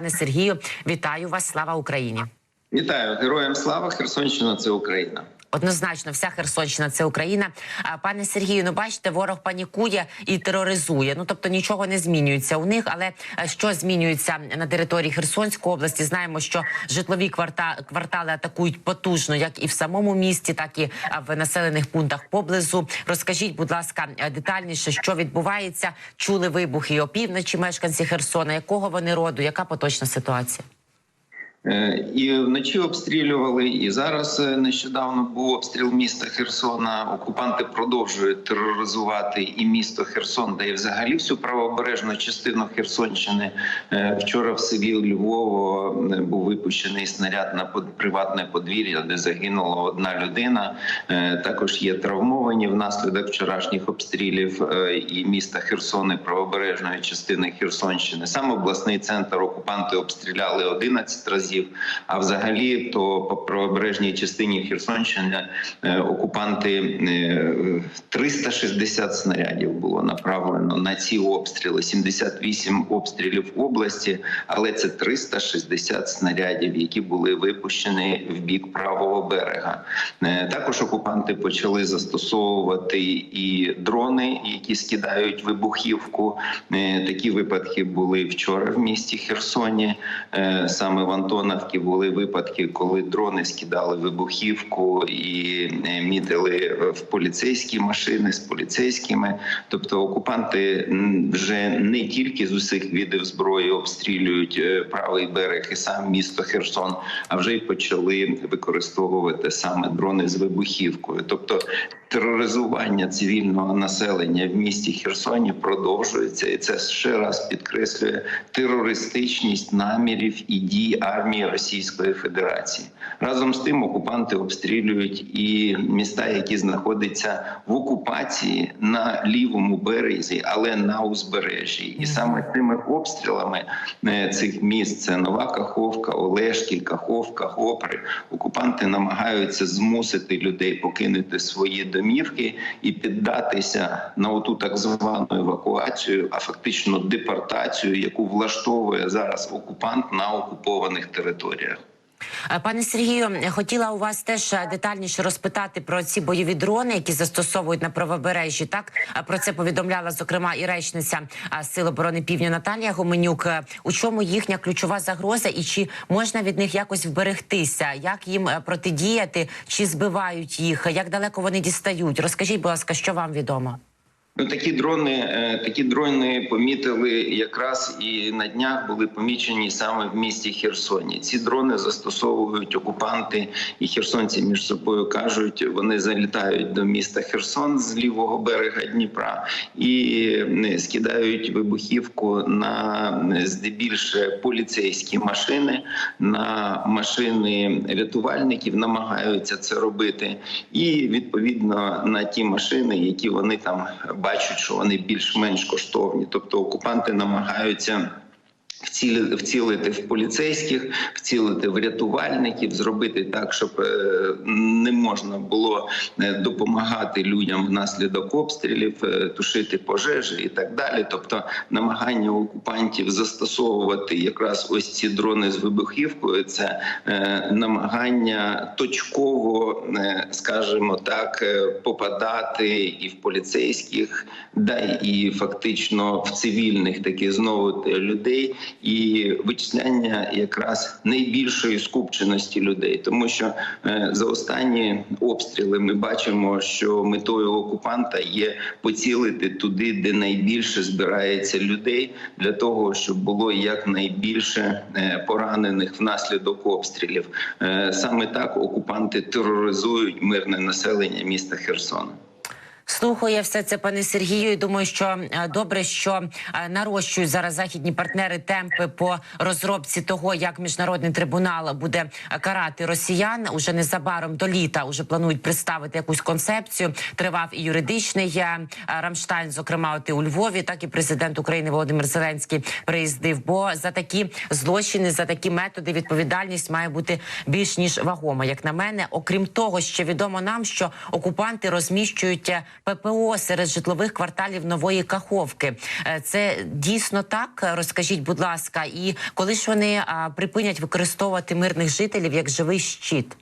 Пане Сергію, вітаю вас! Слава Україні! Вітаю героям слава! Херсонщина це Україна. Однозначно, вся Херсонщина це Україна. А, Пане Сергію, ну бачите, ворог панікує і тероризує. Ну тобто нічого не змінюється у них. Але е, що змінюється на території Херсонської області? Знаємо, що житлові кварта... квартали атакують потужно, як і в самому місті, так і в населених пунктах поблизу. Розкажіть, будь ласка, е, детальніше, що відбувається. Чули вибухи опівночі мешканці Херсона. Якого вони роду? Яка поточна ситуація? Е, І вночі обстрілювали, і зараз е, нещодавно був обстріл міста Херсона. Окупанти продовжують тероризувати і місто Херсон, де і взагалі всю правобережну частину Херсонщини. Е, Вчора в селі Львово був випущений снаряд на приватне подвір'я, де загинула одна людина. Також є травмовані внаслідок вчорашніх обстрілів і міста Херсон, і правобережної частини Херсонщини. Сам обласний центр окупанти обстріляли 11 разів. А взагалі, то по правобережній частині Херсонщини е, окупанти е, 360 снарядів було направлено на ці обстріли. 78 обстрілів в області, але це 360 снарядів, які були випущені в бік правого берега. Е, Також окупанти почали застосовувати і дрони, які скидають вибухівку. Е, Такі випадки були вчора в місті Херсоні. Е, Саме в Антоновці були випадки, коли дрони скидали вибухівку і е, мітили в поліцейські машини з поліцейськими. Тобто окупанти вже не тільки з усіх видів зброї обстрілюють е, правий берег і сам місто Херсон, а вже й почали використовувати саме дрони з вибухівкою. Тобто тероризування цивільного населення в місті Херсоні продовжується, і це ще раз підкреслює терористичність намірів і дій армії Російської Федерації. Разом з тим окупанти обстрілюють і міста, які знаходяться в окупації на лівому березі, але на узбережжі, і саме цими обстрілами е, цих міст це Нова Каховка, Олешки, Каховка, Гопри. Окупанти намагаються змусити людей покинути свої домівки і піддатися на оту так звану евакуацію, а фактично депортацію, яку влаштовує зараз окупант на окупованих територіях. Е, Пане Сергію, хотіла у вас теж е, детальніше розпитати про ці бойові дрони, які застосовують на правобережжі. Так Е, про це повідомляла зокрема і речниця Сил оборони Півдня Наталія Гоменюк. У чому їхня ключова загроза, і чи можна від них якось вберегтися? Як їм протидіяти, чи збивають їх? Як далеко вони дістають? Розкажіть, будь ласка, що вам відомо? Ну, такі дрони, е, такі дрони помітили якраз і на днях були помічені саме в місті Херсоні. Ці дрони застосовують окупанти і херсонці між собою кажуть, вони залітають до міста Херсон з лівого берега Дніпра і скидають вибухівку на здебільше поліцейські машини, на машини рятувальників намагаються це робити, і відповідно на ті машини, які вони там бачать, що вони більш-менш коштовні. Тобто окупанти намагаються. Вціли- Вцілити в поліцейських, вцілити в рятувальників, зробити так, щоб е, не можна було е, допомагати людям внаслідок обстрілів, е, тушити пожежі і так далі. Тобто, намагання окупантів застосовувати якраз ось ці дрони з вибухівкою, це намагання точково, скажімо так, попадати і в поліцейських, да і фактично в цивільних таких знову людей, і вичисляння якраз найбільшої скупченості людей, тому що е, за останні обстріли ми бачимо, що метою окупанта є поцілити туди, де найбільше збирається людей, для того, щоб було якнайбільше е, поранених внаслідок обстрілів. Е, Саме так окупанти тероризують мирне населення міста Херсона. Слухаю я все це, пане Сергію. і Думаю, що е, добре, що е, нарощують зараз західні партнери темпи по розробці того, як міжнародний трибунал буде е, карати росіян. Уже незабаром до літа вже планують представити якусь концепцію. Тривав і юридичний Рамштайн, зокрема, от і у Львові, так і президент України Володимир Зеленський приїздив. Бо за такі злочини, за такі методи відповідальність має бути більш ніж вагома, як на мене. Окрім того, ще відомо нам, що окупанти розміщують ППО серед житлових кварталів нової Каховки. Е, Це дійсно так? Розкажіть, будь ласка, і коли ж вони припинять використовувати мирних жителів як живий щит?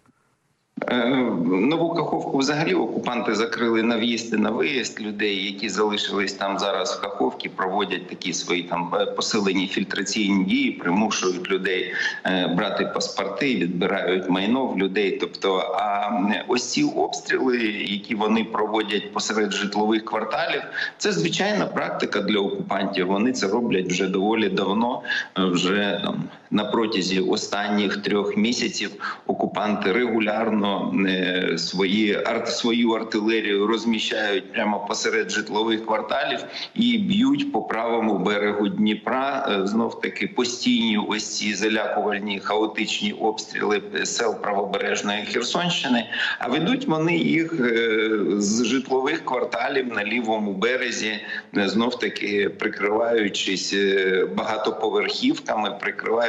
Е, Нову Каховку взагалі окупанти закрили на в'їзд і на виїзд людей, які залишились там зараз в Каховці, проводять такі свої там е, посилені фільтраційні дії, примушують людей е, брати паспорти, відбирають майно в людей. Тобто, а ось ці обстріли, які вони проводять посеред житлових кварталів, це звичайна практика для окупантів. Вони це роблять вже доволі давно. Вже там на протязі останніх трьох місяців окупанти регулярно е, свої арт свою артилерію розміщають прямо посеред житлових кварталів і б'ють по правому берегу Дніпра. Е, Знов таки постійні ось ці залякувальні хаотичні обстріли сел правобережної Херсонщини. А ведуть вони їх е, з житлових кварталів на лівому березі, е, знов таки прикриваючись багатоповерхівками, е,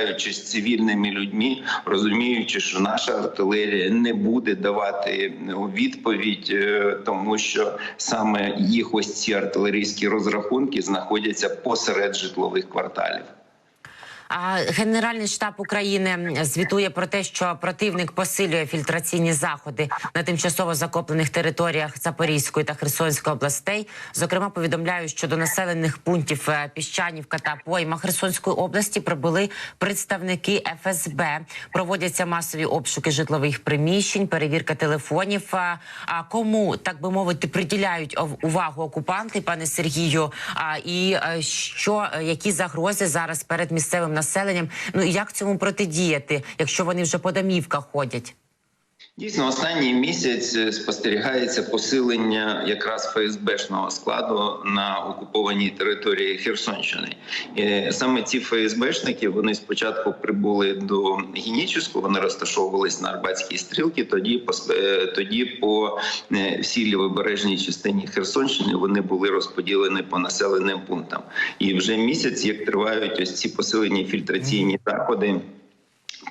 прикриваючись цивільними людьми, розуміючи, що наша артилерія не буде давати відповідь, е, тому що саме їх ось ці артилерійські розрахунки знаходяться посеред житлових кварталів. Генеральний штаб України звітує про те, що противник посилює фільтраційні заходи на тимчасово захоплених територіях Запорізької та Херсонської областей. Зокрема, повідомляють, що до населених пунктів е, Піщанівка та Пойма Херсонської області прибули представники ФСБ. Проводяться масові обшуки житлових приміщень, перевірка телефонів. А а кому так би мовити приділяють увагу окупанти, пане Сергію? І е, що е, які загрози зараз перед місцевим населенням? Ну і як цьому протидіяти, якщо вони вже по домівках ходять? Дійсно, останній місяць е, спостерігається посилення якраз ФСБшного складу на окупованій території Херсонщини. Е, Саме ці ФСБшники вони спочатку прибули до Генічеську, вони розташовувались на Арбатській стрілці. Тоді по е, тоді по всій лівобережній частині Херсонщини вони були розподілені по населеним пунктам. І вже місяць, як тривають ось ці посилені фільтраційні заходи.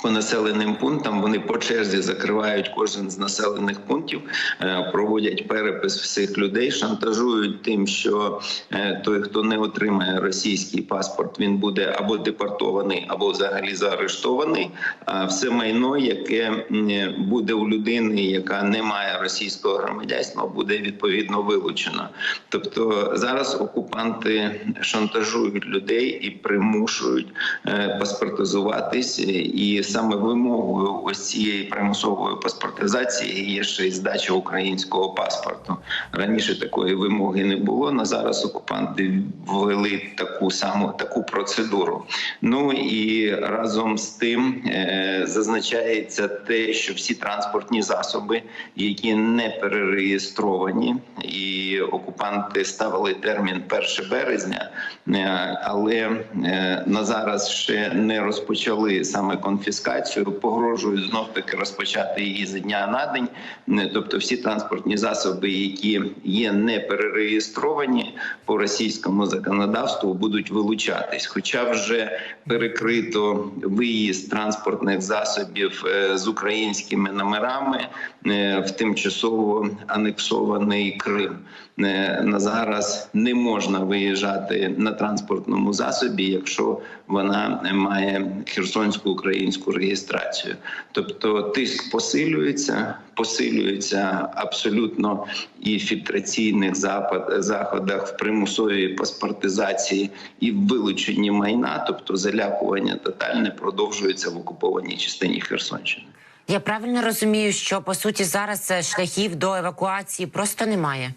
По населеним пунктам вони по черзі закривають кожен з населених пунктів, е, проводять перепис всіх людей, шантажують тим, що е, той, хто не отримає російський паспорт, він буде або депортований, або взагалі заарештований. А все майно, яке буде у людини, яка не має російського громадянства, буде відповідно вилучено. Тобто зараз окупанти шантажують людей і примушують е, паспортизуватись, і саме вимогою ось цієї примусової паспортизації є ще й здача українського паспорту. Раніше такої вимоги не було. На зараз окупанти ввели таку саму таку процедуру. Ну і разом з тим е, зазначається те, що всі транспортні засоби, які не перереєстровані, і окупанти ставили термін 1 березня, е, але е, на зараз ще не розпочали саме конфіскацію. Погрожують знов таки розпочати її з дня на день. Е, Тобто, всі транспортні засоби, які є не перереєстровані по російському законодавству, будуть вилучатись. Хоча вже перекрито виїзд транспортних засобів е, з українськими номерами е, в тимчасово анексований Крим. На зараз не можна виїжджати на транспортному засобі, якщо вона має херсонську українську реєстрацію. Тобто тиск посилюється, посилюється абсолютно і в фільтраційних заходах, в примусовій паспортизації і в вилученні майна, тобто залякування тотальне продовжується в окупованій частині Херсонщини. Я правильно розумію, що по суті зараз е, шляхів до евакуації просто немає.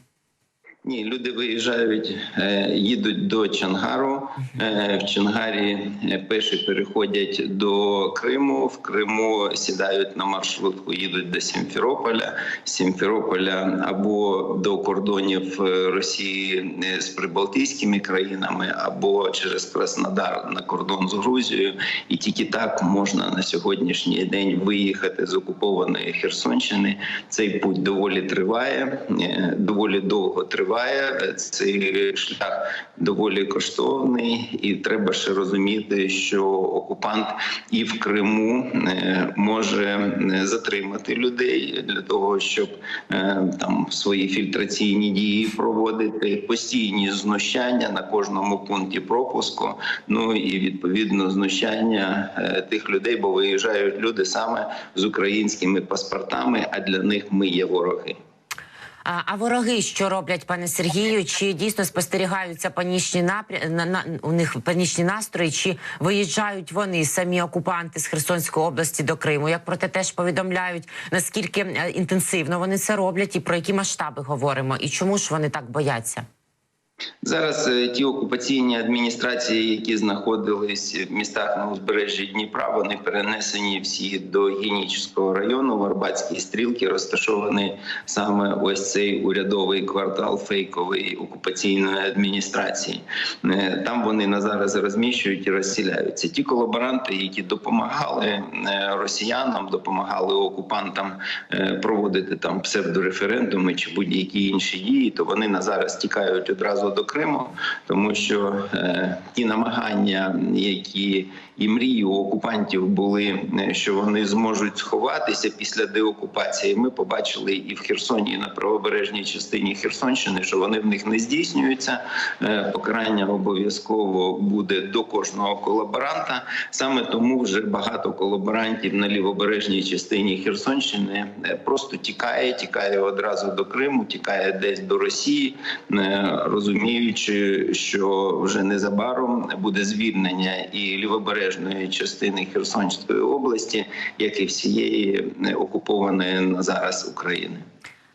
Ні, люди виїжджають, е, їдуть до Чангару. Е, В Чангарі е, пеші переходять до Криму. В Криму сідають на маршрутку, їдуть до Сімферополя. Сімферополя або до кордонів Росії з прибалтійськими країнами, або через Краснодар на кордон з Грузією. І тільки так можна на сьогоднішній день виїхати з окупованої Херсонщини. Цей путь доволі триває, доволі довго триває триває. Цей шлях доволі коштовний, і треба ще розуміти, що окупант і в Криму е, може е, затримати людей для того, щоб е, там свої фільтраційні дії проводити, постійні знущання на кожному пункті пропуску. Ну і відповідно знущання е, тих людей, бо виїжджають люди саме з українськими паспортами. А для них ми є вороги. А, а вороги що роблять, пане Сергію? Чи дійсно спостерігаються панічні напря... на, на у них панічні настрої? Чи виїжджають вони самі окупанти з Херсонської області до Криму? Як про те теж повідомляють, наскільки е, інтенсивно вони це роблять, і про які масштаби говоримо, і чому ж вони так бояться? Зараз е, ті окупаційні адміністрації, які знаходились в містах на узбережжі Дніпра, вони перенесені всі до Генічського району. В Арбатській стрілки розташований саме ось цей урядовий квартал фейкової окупаційної адміністрації. Е, Там вони на зараз розміщують і розсіляються. Ті колаборанти, які допомагали е, росіянам, допомагали окупантам проводити там псевдореферендуми чи будь-які інші дії, то вони на зараз тікають одразу до Криму, тому що е, ті намагання, які і мрії у окупантів були, е, що вони зможуть сховатися після деокупації. Ми побачили і в Херсоні, і на правобережній частині Херсонщини, що вони в них не здійснюються. Е, покарання обов'язково буде до кожного колаборанта. Саме тому вже багато колаборантів на лівобережній частині Херсонщини просто тікає, тікає одразу до Криму, тікає десь до Росії, е, розуміючи, що вже незабаром буде звільнення і лівобережної частини Херсонської області, як і всієї е, окупованої зараз України.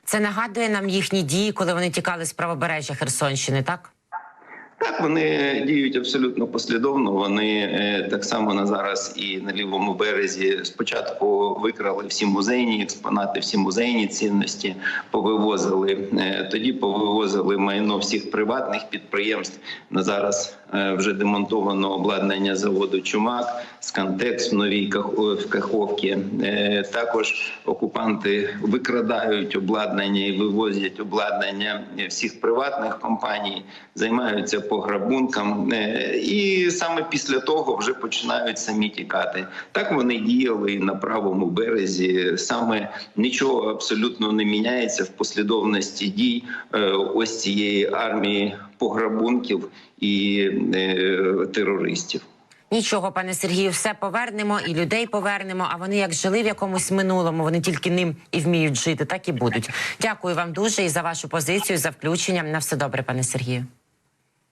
Це нагадує нам їхні дії, коли вони тікали з правобережжя Херсонщини, так? Так, вони діють абсолютно послідовно. Вони е, так само на зараз і на лівому березі спочатку викрали всі музейні експонати, всі музейні цінності повивозили. Е, тоді повивозили майно всіх приватних підприємств. На зараз вже демонтовано обладнання заводу Чумак, Скантекс в новій Каховці. Е, Також окупанти викрадають обладнання і вивозять обладнання всіх приватних компаній, займаються пограбунком, е, і саме після того вже починають самі тікати. Так вони діяли на правому березі. Саме нічого абсолютно не міняється в послідовності дій е, ось цієї армії пограбунків і е, терористів. Нічого, пане Сергію, все повернемо і людей повернемо. А вони як жили в якомусь минулому, вони тільки ним і вміють жити, так і будуть. Дякую вам дуже і за вашу позицію, за включення. На все добре, пане Сергію.